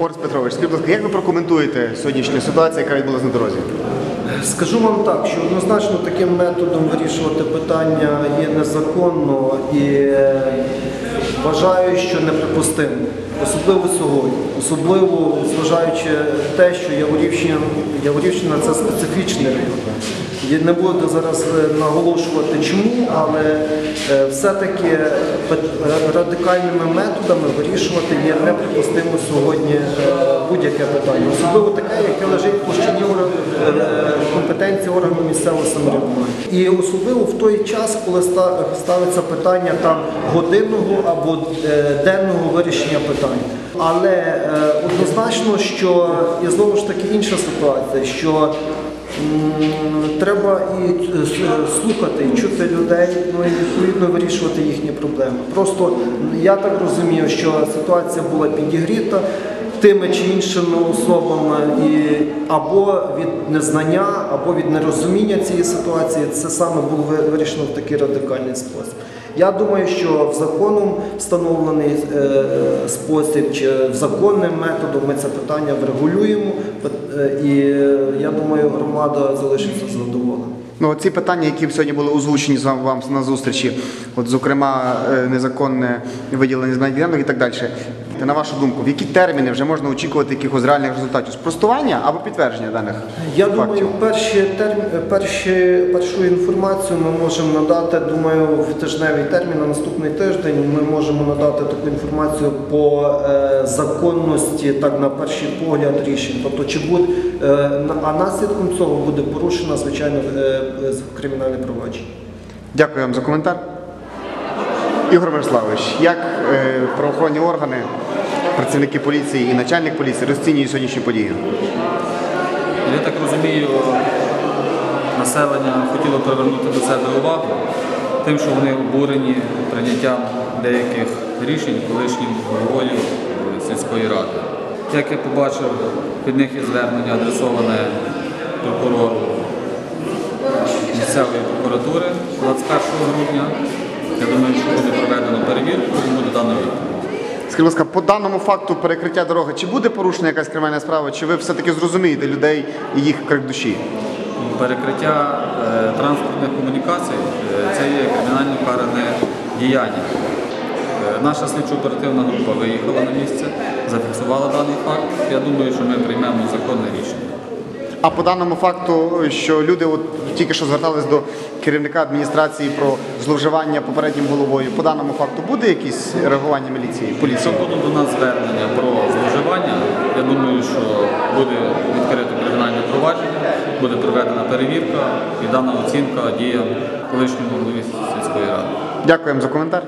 Орес Петрович, скажіть, будь ласка, як ви прокоментуєте сьогоднішню ситуацію, яка відбулася на дорозі? Скажу вам так, що однозначно таким методом вирішувати питання є незаконно і е, вважаю, що неприпустимо. Особливо сьогодні, особливо зважаючи те, що Яворівщина, Яворівщина це специфічний район. Не буду зараз е, наголошувати чому, але е, все-таки радикальними методами вирішувати є неприпустимо сьогодні е, будь-яке питання, особливо таке, яке лежить в площині е, компетенції органу місцевого самоврядування. І особливо в той час, коли ставиться питання там годинного або е, денного вирішення питань. Але е, однозначно, що і знову ж таки інша ситуація, що треба і е, слухати, і чути людей, ну і відповідно вирішувати їхні проблеми. Просто я так розумію, що ситуація була підігріта тими чи іншими особами, і або від незнання, або від нерозуміння цієї ситуації, це саме було вирішено в такий радикальний спосіб. Я думаю, що в законом встановлений е, спосіб чи законним методом ми це питання врегулюємо, е, і е, я думаю, громада залишиться задоволена. Ну, ці питання, які сьогодні були озвучені з вам на зустрічі, от, зокрема, незаконне виділення ділянок і так далі. На вашу думку, в які терміни вже можна очікувати якихось реальних результатів? Спростування або підтвердження даних Я фактів? думаю, перші терм... перші, першу інформацію ми можемо надати, думаю, в тижневий термін на наступний тиждень. Ми можемо надати таку інформацію по е, законності, так на перший погляд рішень. Тобто, чи буде е, а наслідком цього буде порушено звичайно е, е, кримінальне провадження. Дякую вам за коментар. Ігор Мирославович, як е, правоохоронні органи, працівники поліції і начальник поліції розцінюють сьогоднішні події? Я так розумію, населення хотіло привернути до себе увагу тим, що вони обурені прийняттям деяких рішень колишнім головою сільської ради. Як я побачив, від них є звернення адресоване прокурору місцевої прокуратури 21 грудня. Я думаю, що буде проведено перевірку і буде дано відповідь. Скажіть, будь ласка, по даному факту перекриття дороги, чи буде порушена якась кримінальна справа, чи ви все-таки зрозумієте людей і їх крик душі? Перекриття е, транспортних комунікацій е, це є кримінально каране діяння. Е, Наша слідчо-оперативна група виїхала на місце, зафіксувала даний факт. Я думаю, що ми приймемо законне рішення. А по даному факту, що люди от тільки що звертались до керівника адміністрації про зловживання попереднім головою, по даному факту буде якісь реагування міліції, Якщо поліції? будуть до нас звернення про зловживання, я думаю, що буде відкрито кримінальне провадження, буде проведена перевірка і дана оцінка діям колишнього голови сільської ради. Дякуємо за коментар.